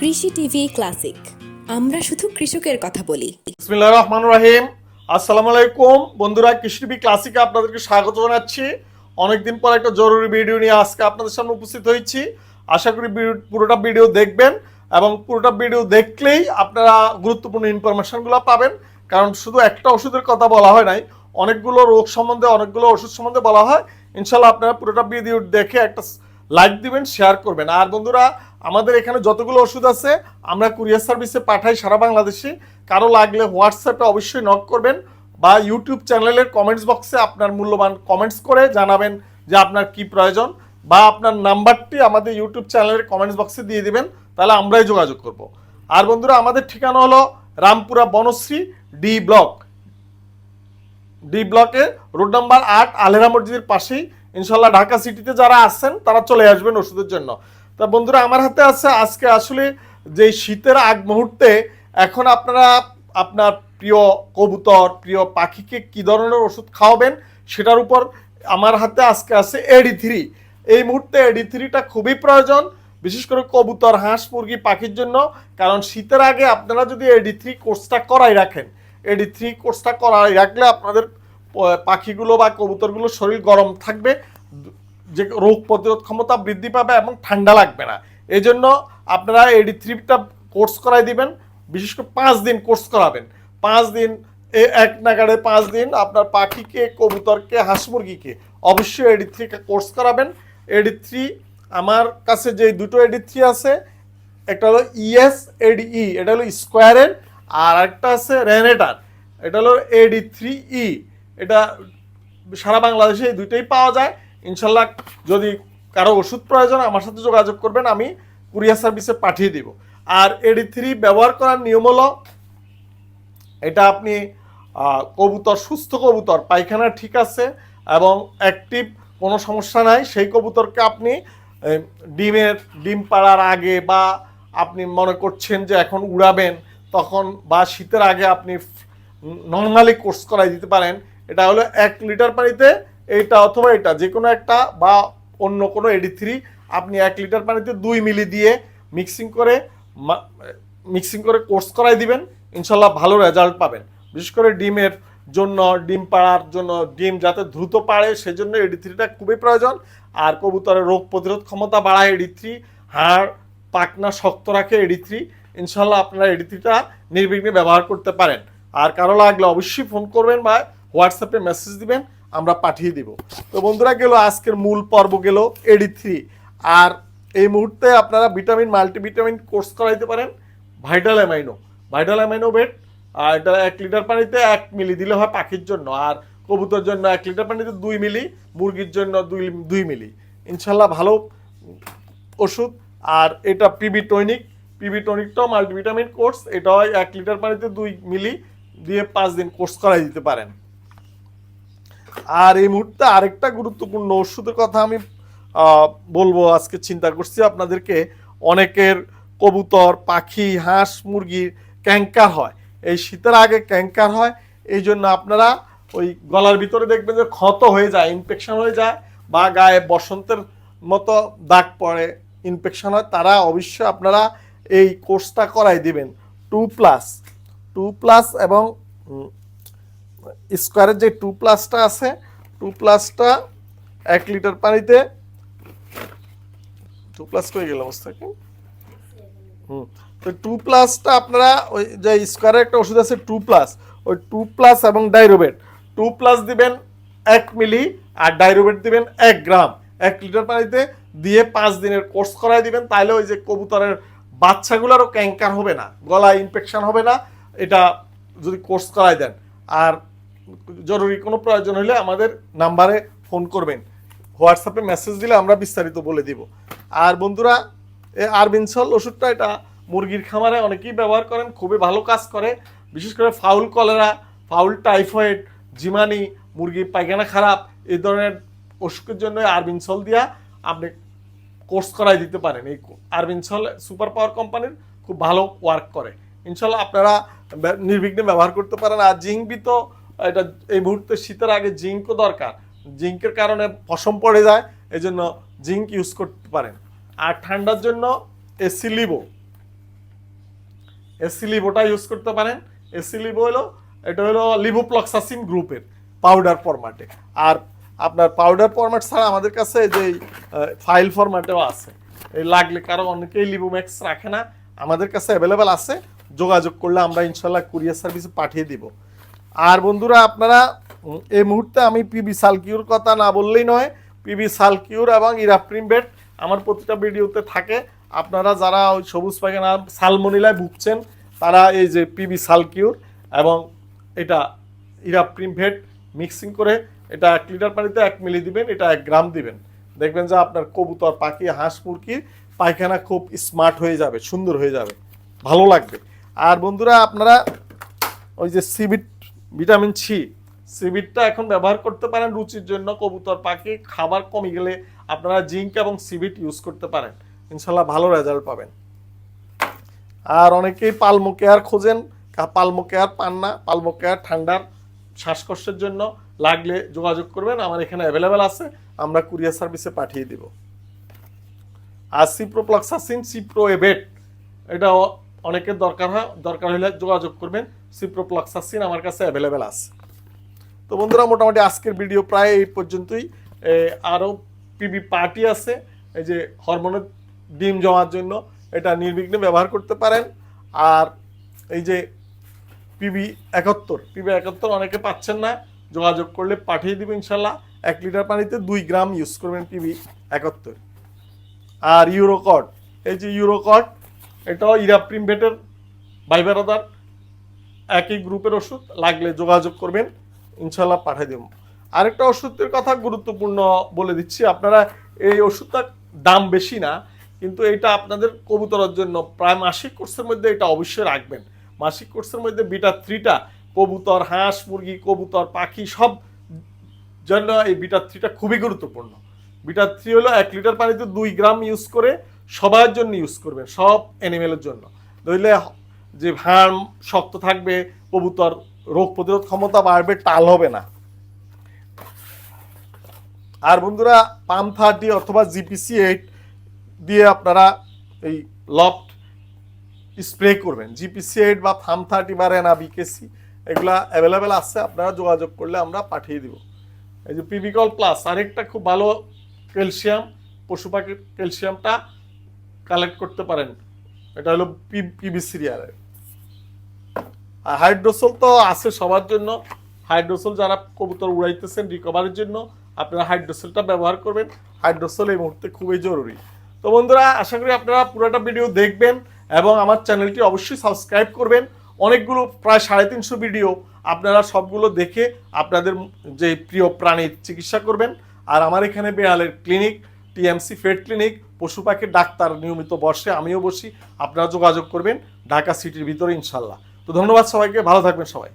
কৃষি TV classic. আমরা শুধু কৃষকের কথা বলি। বিসমিল্লাহির রহমানির রহিম। আসসালামু আলাইকুম। বন্ধুরা কৃষিবি ক্লাসিকে আপনাদেরকে স্বাগত জানাচ্ছি। অনেকদিন পর একটা জরুরি ভিডিও নিয়ে আজকে আপনাদের সামনে উপস্থিত হয়েছি। আশা করি পুরোটা ভিডিও দেখবেন এবং পুরোটা ভিডিও দেখলেই আপনারা গুরুত্বপূর্ণ ইনফরমেশনগুলো পাবেন। কারণ শুধু একটা ওষুধের কথা বলা হয় নাই, অনেকগুলো রোগ সম্বন্ধে, অনেকগুলো ওষুধ সম্বন্ধে বলা হয়। ইনশাল্লাহ আপনারা পুরোটা ভিডিও দেখে একটা লাইক দিবেন, শেয়ার করবেন। আর বন্ধুরা আমাদের এখানে যতগুলো ওষুধ আছে, আমরা কুরিয়ার সার্ভিসে পাঠাই সারা বাংলাদেশে। কারও লাগলে হোয়াটসঅ্যাপে অবশ্যই নক করবেন বা ইউটিউব চ্যানেলের কমেন্টস বক্সে আপনার মূল্যবান কমেন্টস করে জানাবেন যে আপনার কি প্রয়োজন বা আপনার নাম্বারটি আমাদের ইউটিউব চ্যানেলের কমেন্টস বক্সে দিয়ে দিবেন, তাহলে আমরাই যোগাযোগ করব। আর বন্ধুরা, আমাদের ঠিকানা হলো Rampura Banasree D block D ব্লকে রোড নাম্বার আট, আলেরা মসজিদের পাশেই। ইনশাল্লাহ ঢাকা সিটিতে যারা আসছেন তারা চলে আসবেন ওষুধের জন্য। তা বন্ধুরা, আমার হাতে আছে আজকে আসলে যে শীতের আগ মুহূর্তে, এখন আপনারা আপনার প্রিয় কবুতর, প্রিয় পাখিকে কি ধরনের ওষুধ খাওয়াবেন সেটার উপর আমার হাতে আজকে আছে এডি থ্রি এই মুহূর্তে এডি থ্রিটা খুবই প্রয়োজন, বিশেষ করে কবুতর, হাঁস, মুরগি, পাখির জন্য, কারণ শীতের আগে আপনারা যদি এডি থ্রি কোর্সটা করাই রাখেন এডি থ্রি কোর্সটা করাই রাখলে আপনাদের পাখিগুলো বা কবুতরগুলোর শরীর গরম থাকবে যে রোগ প্রতিরোধ ক্ষমতা বৃদ্ধি পাবে এবং ঠান্ডা লাগবে না। এই জন্য আপনারা এডি থ্রিটা কোর্স করাই দিবেন। বিশেষ করে পাঁচ দিন কোর্স করাবেন। পাঁচ দিন এক নাগাড়ে পাঁচ দিন আপনার পাখিকে, কবুতরকে হাঁস মুরগিকে অবশ্যই এডি থ্রি কোর্স করাবেন। এডি থ্রি আমার কাছে যে দুটো এডি থ্রি আছে, একটা হলো ইএস এডি ই এটা হলো স্কোয়ারের আর একটা আছে রেনেটার এটা হলো এডি থ্রি ই এটা সারা বাংলাদেশে এই দুইটাই পাওয়া যায়। ইনশাল্লাহ যদি কারও ওষুধ প্রয়োজন, আমার সাথে যোগাযোগ করবেন, আমি কুরিয়ার সার্ভিসে পাঠিয়ে দিব। আর এডি থ্রি ব্যবহার করার নিয়ম হলো, এটা আপনি কবুতর, সুস্থ কবুতর, পায়খানা ঠিক আছে এবং অ্যাক্টিভ কোনো সমস্যা নাই। সেই কবুতরকে আপনি ডিমের, ডিম পাড়ার আগে বা আপনি মনে করছেন যে এখন উড়াবেন, তখন বা শীতের আগে আপনি নর্মালি কোর্স করাই দিতে পারেন। এটা হলো এক লিটার পানিতে এইটা অথবা এটা যে কোনো একটা বা অন্য কোনো এডি থ্রি আপনি এক লিটার পানিতে দুই মিলি দিয়ে মিক্সিং করে মিক্সিং করে কোর্স করাই দিবেন, ইনশাল্লাহ ভালো রেজাল্ট পাবেন। বিশেষ করে ডিমের জন্য, ডিম পাড়ার জন্য, ডিম যাতে দ্রুত পাড়ে, সেজন্য এডি থ্রিটা খুবই প্রয়োজন। আর কবুতরের রোগ প্রতিরোধ ক্ষমতা বাড়ায় এডি থ্রি হাড় পাকনা শক্ত রাখে এডি থ্রি ইনশাল্লাহ আপনারা এডি থ্রিটা নির্বিঘ্নে ব্যবহার করতে পারেন। আর কারও লাগলে অবশ্যই ফোন করবেন বা হোয়াটসঅ্যাপে মেসেজ দিবেন। আমরা পাঠিয়ে দিব। তো বন্ধুরা গেল, আজকের মূল পর্ব গেল এডি থ্রি। আর এই মুহূর্তে আপনারা ভিটামিন, মাল্টিভিটামিন কোর্স করাইতে পারেন। Vital amino. ভাইটাল অ্যামাইনো বেড, আর এটা এক লিটার পানিতে এক মিলি দিলে হয় পাখির জন্য। আর কবুতর জন্য এক লিটার পানিতে দুই মিলি, মুরগির জন্য দুই দুই মিলি। ইনশাল্লাহ ভালো ওষুধ। আর এটা পিবি টনিক পিবি টনিকটাও মাল্টিভিটামিন কোর্স। এটাও এক লিটার পানিতে দুই মিলি দিয়ে পাঁচ দিন কোর্স করাই দিতে পারেন। আর এই মুহূর্তে আরেকটা গুরুত্বপূর্ণ ওষুধের কথা আমি বলব, আজকে চিন্তা করছি আপনাদেরকে। অনেকের কবুতর, পাখি, হাঁস মুরগির ক্যাঙ্কার হয়। এই শীতের আগে ক্যাঙ্কার হয়। এই জন্য আপনারা ওই গলার ভিতরে দেখবেন যে ক্ষত হয়ে যায় ইনফেকশন হয়ে যায় বা গায়ে বসন্তের মতো দাগ পড়ে ইনফেকশন হয়। তারা অবশ্যই আপনারা এই কোর্সটা করাই দিবেন। Two plus. টু প্লাস এবং স্কোয়ারের যে টু প্লাসটা আছে, টু প্লাসটা এক লিটার পানিতে টু প্লাস করে গেলাম থেকে হুম। তো টু প্লাসটা আপনারা ওই যে স্কোয়ারের একটা ওষুধ আছে টু প্লাস, ওই টু প্লাস এবং ডাইরোবেট, টু প্লাস দিবেন এক মিলি আর ডাইরোবেট দিবেন এক গ্রাম। এক লিটার পানিতে দিয়ে পাঁচ দিনের কোর্স করাই দিবেন তাহলে ওই যে কবুতরের বাচ্চাগুলোরও ক্যাঙ্কার হবে না, গলায় ইনফেকশন হবে না, এটা যদি কোর্স করাই দেন। আর জরুরি, কোনো প্রয়োজন হলে আমাদের নাম্বারে ফোন করবেন। হোয়াটসঅ্যাপে মেসেজ দিলে আমরা বিস্তারিত বলে দিব। আর বন্ধুরা আরবিনসল ওষুধটা এটা মুরগির খামারে অনেকেই ব্যবহার করেন, খুবই ভালো কাজ করে। বিশেষ করে ফাউল কলেরা, ফাউল টাইফয়েড, জিমানি, মুরগির পায়খানা খারাপ, এই ধরনের অসুখের জন্য আরবিনসল দিয়া আপনি কোর্স করাই দিতে পারেন। এই আরবিনসল সুপার পাওয়ার কোম্পানির খুব ভালো ওয়ার্ক করে। ইনশাল্লাহ আপনারা নির্বিঘ্নে ব্যবহার করতে পারেন। আর জিঙ্ক বি তো এটা এই মুহূর্তে শীতের আগে জিঙ্কও দরকার। জিঙ্কের কারণে পশম পড়ে যায় এই জন্য জিঙ্ক ইউজ করতে পারেন। আর ঠান্ডার জন্য এসি লিবো। এসি লিবোটা ইউজ করতে পারেন। এসি লিবো হলো, এটা হলো লিভোপ্লক্সাসিন গ্রুপের পাউডার ফরম্যাটে আর আপনার পাউডার ফরম্যাট ছাড়া আমাদের কাছে যে ফাইল ফরম্যাটেও আছে। এই লাগলে কারও অনেকেই লিভোম্যাক্স রাখে না। আমাদের কাছে অ্যাভেলেবেল আছে। যোগাযোগ করলে আমরা ইনশাল্লাহ কুরিয়ার সার্ভিসে পাঠিয়ে দিব। আর বন্ধুরা আপনারা এই মুহূর্তে আমি পিবি সালকিউর কথা না বললেই নয় পিবি সালকিউর এবং ইরাপ্রিম বেড আমার প্রতিটা ভিডিওতে থাকে। আপনারা যারা ওই সবুজ পায়খানা সালমনিলায় ভুগছেন, তারা এই যে পিবি সালকিউর এবং এটা ইরাপ্রিম ভেট মিক্সিং করে এটা এক লিটার পানিতে এক মিলি দিবেন, এটা এক গ্রাম দিবেন। দেখবেন যে আপনার কবুতর, পাখি, হাঁস মুরগির পায়খানা খুব স্মার্ট হয়ে যাবে, সুন্দর হয়ে যাবে, ভালো লাগবে। আর বন্ধুরা আপনারা ওই যে সিবিট ভিটামিন সি। সিবিটটা এখন ব্যবহার করতে পারেন রুচির জন্য। কবুতর, পাখি, খাবার কমে গেলে আপনারা জিঙ্ক এবং সিবিট ইউজ করতে পারেন। ইনশাল্লাহ ভালো রেজাল্ট পাবেন। আর অনেকেই পালমো কেয়ার খোঁজেন। পালমো কেয়ার পান না। পালমো কেয়ার ঠান্ডার শ্বাসকষ্টের জন্য লাগলে যোগাযোগ করবেন। আমার এখানে অ্যাভেলেবেল আছে। আমরা কুরিয়ার সার্ভিসে পাঠিয়ে দিব। আর সিপ্রোপ্লক্সাসিন সিপ্রো এবেট এটা অনেকের দরকার হয়। দরকার হলে যোগাযোগ করবেন। সিপ্রোপ্লক্সাসিন আমার কাছে অ্যাভেলেবেল আছে। তো বন্ধুরা, মোটামুটি আজকের ভিডিও প্রায় এই পর্যন্তই। আরও পিবি পার্টি আছে, এই যে হরমোনের ডিম জমার জন্য। এটা নির্বিঘ্নে ব্যবহার করতে পারেন। আর এই যে পিবি একাত্তর পিবি একাত্তর অনেকে পাচ্ছেন না। যোগাযোগ করলে পাঠিয়ে দিব ইনশাল্লাহ। এক লিটার পানিতে দুই গ্রাম ইউজ করবেন পিবি একাত্তর। আর ইউরোকট এই যে ইউরোকট এটাও ইরাপ্রিম ভেটের বাইবেরাদার একই গ্রুপের ওষুধ লাগলে যোগাযোগ করবেন ইনশাল্লাহ পাঠিয়ে দেব। আরেকটা ওষুধের কথা গুরুত্বপূর্ণ বলে দিচ্ছি, আপনারা এই ওষুধটা দাম বেশি না, কিন্তু এটা আপনাদের কবুতরের জন্য প্রায় মাসিক কোর্সের মধ্যে এটা অবশ্যই রাখবেন। মাসিক কোর্সের মধ্যে বিটা থ্রিটা, কবুতর, হাঁস, মুরগি, কবুতর, পাখি সব জন্য এই বিটা থ্রিটা খুবই গুরুত্বপূর্ণ। বিটা থ্রি হলো এক লিটার পানিতে দুই গ্রাম ইউজ করে সবার জন্য ইউজ করবেন, সব অ্যানিমেলের জন্য। নইলে যে হাড় শক্ত থাকবে, কবুতর রোগ প্রতিরোধ ক্ষমতা বাড়বে, টাল হবে না। আর বন্ধুরা, পাম থার্টি অথবা জিপিসি এইট দিয়ে আপনারা এই লফট স্প্রে করবেন। জিপিসি এইট বা ফার্ম থার্টি বা রেনা বিকেসি, এগুলা অ্যাভেলেবেল আছে, আপনারা যোগাযোগ করলে আমরা পাঠিয়ে দিব। এই যে পিবিকল প্লাস, আরেকটা খুব ভালো ক্যালসিয়াম, পশু পাখির ক্যালসিয়ামটা কালেক্ট করতে পারেন। এটা হলো পিবি সিরিয়ালের আর হাইড্রোসোল তো আছে সবার জন্য। হাইড্রোসোল যারা কবুতর উড়াইতেছেন রিকভারির জন্য, আপনারা হাইড্রোসোলটা ব্যবহার করবেন। হাইড্রোসোল এই মুহূর্তে খুবই জরুরি। তো বন্ধুরা, আশা করি আপনারা পুরোটা ভিডিও দেখবেন এবং আমার চ্যানেলটি অবশ্যই সাবস্ক্রাইব করবেন। অনেকগুলো, প্রায় সাড়ে তিনশো ভিডিও আপনারা সবগুলো দেখে আপনাদের যে প্রিয় প্রাণীর চিকিৎসা করবেন। আর আমার এখানে বেড়ালের ক্লিনিক টিএমসি ফেড ক্লিনিক, পশু পাখির ডাক্তার নিয়মিত বসে, আমিও বসি। আপনারা যোগাযোগ করবেন ঢাকা সিটির ভিতরে ইনশাল্লাহ। তো ধন্যবাদ সবাইকে, ভালো থাকবেন সবাই।